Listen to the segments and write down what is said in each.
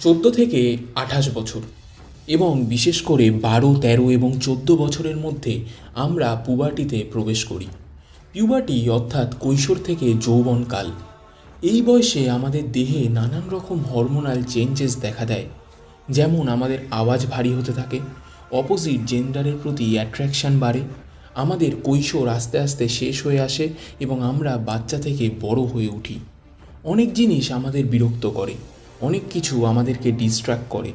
চোদ্দ থেকে আঠাশ বছর। এবং বিশেষ করে বারো, তেরো এবং চোদ্দ বছরের মধ্যে আমরা পুবাটিতে প্রবেশ করি। পিউবার্টি অর্থাৎ কৈশোর থেকে যৌবনকাল। এই বয়সে আমাদের দেহে নানান রকম হরমোনাল চেঞ্জেস দেখা দেয়। যেমন আমাদের আওয়াজ ভারী হতে থাকে অপোজিট জেন্ডারের প্রতি অ্যাট্রাকশান বাড়ে, আমাদের কৈশোর আস্তে আস্তে শেষ হয়ে আসে এবং আমরা বাচ্চা থেকে বড় হয়ে উঠি। অনেক জিনিস আমাদের বিরক্ত করে। অনেক কিছু আমাদেরকে ডিস্ট্র্যাক্ট করে।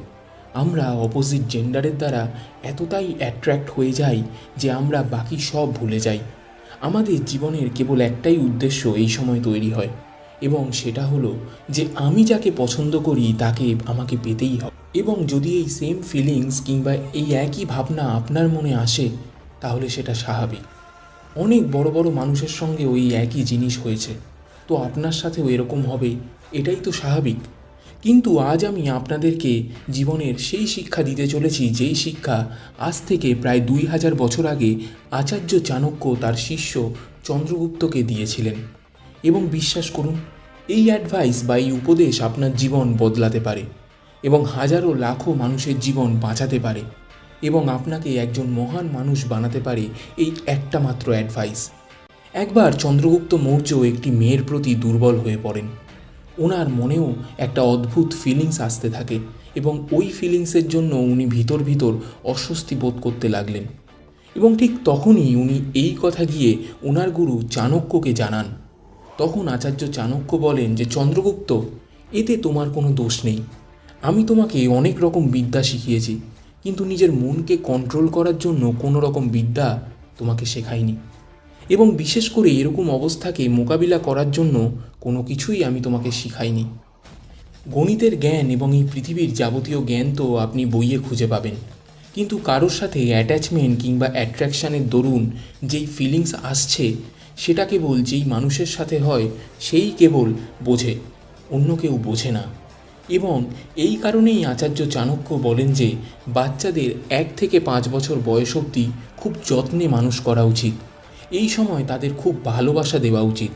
আমরা অপোজিট জেন্ডারের দ্বারা এতটাই অ্যাট্রাক্ট হয়ে যাই যে আমরা বাকি সব ভুলে যাই। আমাদের জীবনের কেবল একটাই উদ্দেশ্য এই সময় তৈরি হয় এবং সেটা হলো যে আমি যাকে পছন্দ করি তাকে আমাকে পেতেই হবে। এবং যদি এই সেম ফিলিংস কিংবা এই একই ভাবনা আপনার মনে আসে, তাহলে সেটা স্বাভাবিক। অনেক বড় বড় মানুষের সঙ্গে ওই একই জিনিস হয়েছে। তো আপনার সাথেও এরকম হবে, এটাই তো স্বাভাবিক। কিন্তু আজ আমি আপনাদেরকে জীবনের সেই শিক্ষা দিতে চলেছি, যেই শিক্ষা আজ থেকে প্রায় দুই হাজার বছর আগে আচার্য চাণক্য তার শিষ্য চন্দ্রগুপ্তকে দিয়েছিলেন। এবং বিশ্বাস করুন, এই অ্যাডভাইস বা এই উপদেশ আপনার জীবন বদলাতে পারে এবং হাজারো লাখো মানুষের জীবন বাঁচাতে পারে এবং আপনাকে একজন মহান মানুষ বানাতে পারে এই একটা মাত্র অ্যাডভাইস একবার চন্দ্রগুপ্ত মৌর্য একটি মেয়ের প্রতি দুর্বল হয়ে পড়েন। ওনার মনেও একটা অদ্ভুত ফিলিংস আসতে থাকে এবং ওই ফিলিংসের জন্য উনি ভিতর ভিতর অস্বস্তি বোধ করতে লাগলেন। এবং ঠিক তখনই উনি এই কথা গিয়ে ওনার গুরু চাণক্যকে জানান। তখন আচার্য চাণক্য বলেন যে, চন্দ্রগুপ্ত, এতে তোমার কোনো দোষ নেই। আমি তোমাকে অনেক রকম বিদ্যা শিখিয়েছি, কিন্তু নিজের মনকে কন্ট্রোল করার জন্য কোনো রকম বিদ্যা তোমাকে শেখাইনি এবং বিশেষ করে এরকম অবস্থাকে মোকাবিলা করার জন্য কোনো কিছুই আমি তোমাকে শিখাইনি। গণিতের জ্ঞান এবং এই পৃথিবীর যাবতীয় জ্ঞান তো আপনি বইয়ে খুঁজে পাবেন। কিন্তু কারোর সাথে অ্যাটাচমেন্ট কিংবা অ্যাট্রাকশানের দরুন যেই ফিলিংস আসছে, সেটা কেবল যেই মানুষের সাথে হয়, সেই কেবল বোঝে, অন্য কেউ বোঝে না। এবং এই কারণেই আচার্য চাণক্য বলেন যে, বাচ্চাদের এক থেকে পাঁচ বছর বয়স অবধি খুব যত্নে মানুষ করা উচিত। এই সময় তাদের খুব ভালোবাসা দেওয়া উচিত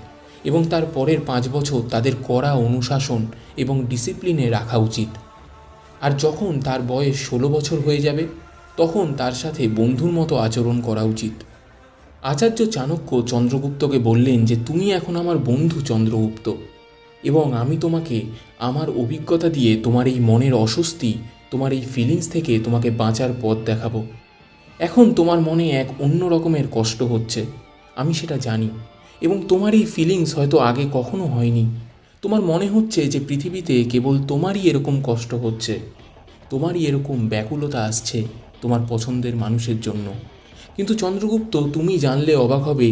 এবং তার পরের পাঁচ বছর তাদের কড়া অনুশাসন এবং ডিসিপ্লিনে রাখা উচিত। আর যখন তার বয়স ষোলো বছর হয়ে যাবে, তখন তার সাথে বন্ধুর মতো আচরণ করা উচিত। আচার্য চাণক্য চন্দ্রগুপ্তকে বললেন যে, তুমি এখন আমার বন্ধু চন্দ্রগুপ্ত এবং আমি তোমাকে আমার অভিজ্ঞতা দিয়ে তোমার এই মনের অস্বস্তি, তোমার এই ফিলিংস থেকে তোমাকে বাঁচার পথ দেখাবো। এখন তোমার মনে এক অন্য রকমের কষ্ট হচ্ছে, আমি সেটা জানি। এবং তোমার এই ফিলিংস হয়তো আগে কখনো হয়নি। তোমার মনে হচ্ছে যে পৃথিবীতে কেবল তোমারই এরকম কষ্ট হচ্ছে, তোমারই এরকম ব্যাকুলতা আসছে তোমার পছন্দের মানুষের জন্য। কিন্তু চন্দ্রগুপ্ত, তুমি জানলে অবাক হবে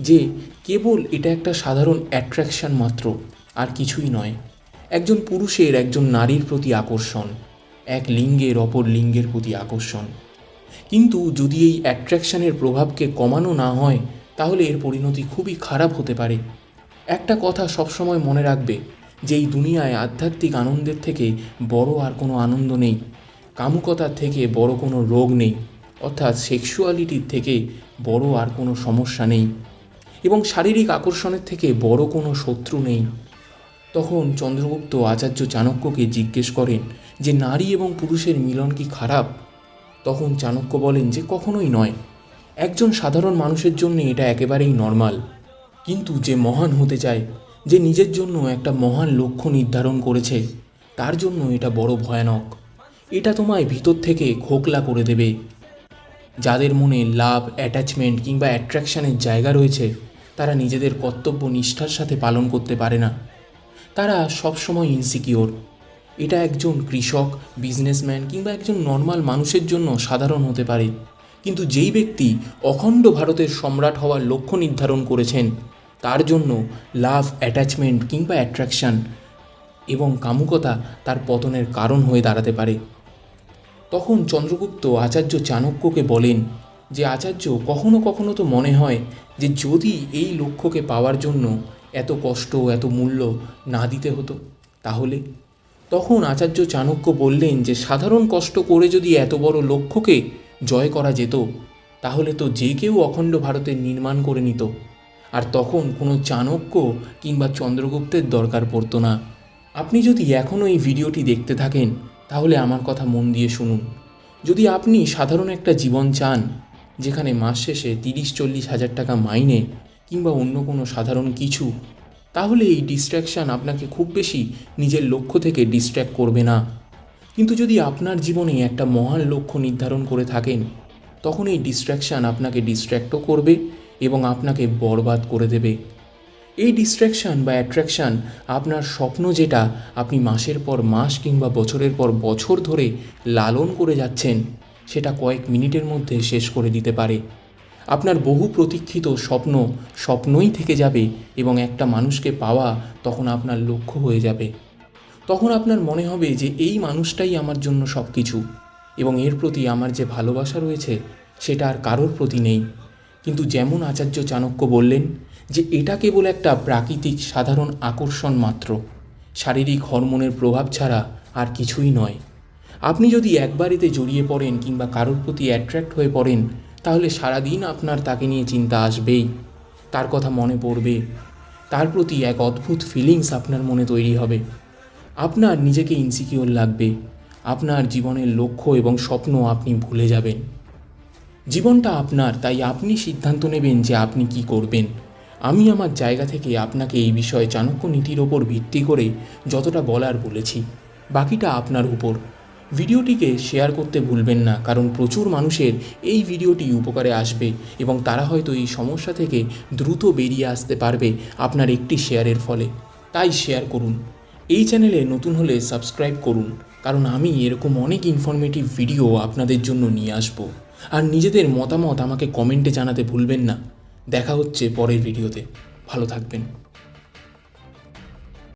যে কেবল এটা একটা সাধারণ অ্যাট্রাকশন মাত্র, আর কিছুই নয়। একজন পুরুষের, একজন নারীর প্রতি আকর্ষণ, এক লিঙ্গের অপর লিঙ্গের প্রতি আকর্ষণ। কিন্তু যদি এই অ্যাট্রাকশনের প্রভাবকে কমানো না হয়, তাহলে এর পরিণতি খুবই খারাপ হতে পারে। একটা কথা সবসময় মনে রাখবে, যে এই দুনিয়ায় আধ্যাত্মিক আনন্দের থেকে বড় আর কোনো আনন্দ নেই। কামুকতার থেকে বড় কোনো রোগ নেই। অর্থাৎ সেক্সুয়ালিটির থেকে বড় আর কোনো সমস্যা নেই। এবং শারীরিক আকর্ষণের থেকে বড় কোনো শত্রু নেই। তখন চন্দ্রগুপ্ত আচার্য চাণক্যকে জিজ্ঞেস করেন, যে নারী এবং পুরুষের মিলন কি খারাপ? তখন চাণক্য বলেন যে কখনোই নয়। একজন সাধারণ মানুষের জন্য এটা একেবারেই নর্মাল। কিন্তু যে মহান হতে চায়, যে নিজের জন্য একটা মহান লক্ষ্য নির্ধারণ করেছে, তার জন্য এটা বড় ভয়ানক। এটা তোমায় ভিতর থেকে খোকলা করে দেবে। যাদের মনে লাভ অ্যাটাচমেন্ট কিংবা অ্যাট্রাকশানের জায়গা রয়েছে, তারা নিজেদের কর্তব্য নিষ্ঠার সাথে পালন করতে পারে না। তারা সবসময় ইনসিকিওর এটা একজন কৃষক বিজনেসম্যান কিংবা একজন নর্মাল মানুষের জন্য সাধারণ হতে পারে। কিন্তু যেই ব্যক্তি অখণ্ড ভারতের সম্রাট হওয়ার লক্ষ্য নির্ধারণ করেছেন, তার জন্য লাভ অ্যাটাচমেন্ট কিংবা অ্যাট্রাকশন এবং কামুকতা তার পতনের কারণ হয়ে দাঁড়াতে পারে। তখন চন্দ্রগুপ্ত আচার্য চাণক্যকে বলেন যে, আচার্য, কখনো কখনো তো মনে হয় যে, যদি এই লক্ষ্যকে পাওয়ার জন্য এত কষ্ট, এত মূল্য না দিতে হতো, তাহলে? তখন আচার্য চাণক্য বললেন যে, সাধারণ কষ্ট করে যদি এত বড় লক্ষ্যকে জয় করা যেত, তাহলে তো যে কেউ অখণ্ড ভারতের নির্মাণ করে নিত। আর তখন কোনো চাণক্য কিংবা চন্দ্রগুপ্তের দরকার পড়তো না। আপনি যদি এখনও এই ভিডিওটি দেখতে থাকেন, তাহলে আমার কথা মন দিয়ে শুনুন। যদি আপনি সাধারণ একটা জীবন চান, যেখানে মাস শেষে তিরিশ চল্লিশ হাজার টাকা মাইনে কিংবা অন্য কোনো সাধারণ কিছু তাহলে এই ডিস্ট্র্যাকশান আপনাকে খুব বেশি নিজের লক্ষ্য থেকে ডিস্ট্র্যাক্ট করবে না। কিন্তু যদি আপনার জীবনে একটা মহান লক্ষ্য নির্ধারণ করে থাকেন, তখন এই ডিস্ট্র্যাকশান আপনাকে ডিস্ট্র্যাক্টও করবে এবং আপনাকে বরবাদ করে দেবে। এই ডিস্ট্র্যাকশান বা অ্যাট্রাকশান আপনার স্বপ্ন যেটা আপনি মাসের পর মাস কিংবা বছরের পর বছর ধরে লালন করে যাচ্ছেন, সেটা কয়েক মিনিটের মধ্যে শেষ করে দিতে পারে। আপনার বহু প্রতীক্ষিত স্বপ্ন স্বপ্নই থেকে যাবে এবং একটা মানুষকে পাওয়া তখন আপনার লক্ষ্য হয়ে যাবে। তখন আপনার মনে হবে যে এই মানুষটাই আমার জন্য সব কিছু এবং এর প্রতি আমার যে ভালোবাসা রয়েছে সেটা আর কারোর প্রতি নেই। কিন্তু যেমন আচার্য চাণক্য বললেন যে এটা কেবল একটা প্রাকৃতিক সাধারণ আকর্ষণ মাত্র। শারীরিক হরমোনের প্রভাব ছাড়া আর কিছুই নয়। আপনি যদি একবার এতে জড়িয়ে পড়েন কিংবা কারোর প্রতি অ্যাট্রাক্ট হয়ে পড়েন তাহলে সারাদিন আপনার তাকে নিয়ে চিন্তা আসবেই। তার কথা মনে পড়বে। তার প্রতি এক অদ্ভুত ফিলিংস আপনার মনে তৈরি হবে। আপনার নিজেকে ইনসিকিওর লাগবে। আপনার জীবনের লক্ষ্য এবং স্বপ্ন আপনি ভুলে যাবেন। জীবনটা আপনার, তাই আপনি সিদ্ধান্ত নেবেন যে আপনি কি করবেন। আমি আমার জায়গা থেকে আপনাকে এই বিষয়ে চাণক্য নীতির ওপর ভিত্তি করে যতটা বলার বলেছি, বাকিটা আপনার উপর। ভিডিওটিকে শেয়ার করতে ভুলবেন না, কারণ প্রচুর মানুষের এই ভিডিওটি উপকারে আসবে এবং তারা হয়তো এই সমস্যা থেকে দ্রুত বেরিয়ে আসতে পারবে আপনার একটি শেয়ারের ফলে। তাই শেয়ার করুন। এই চ্যানেলে নতুন হলে সাবস্ক্রাইব করুন, কারণ আমি এরকম অনেক ইনফরমেটিভ ভিডিও আপনাদের জন্য নিয়ে আসব। আর নিজেদের মতামত আমাকে কমেন্টে জানাতে ভুলবেন না। দেখা হচ্ছে পরের ভিডিওতে ভালো থাকবেন।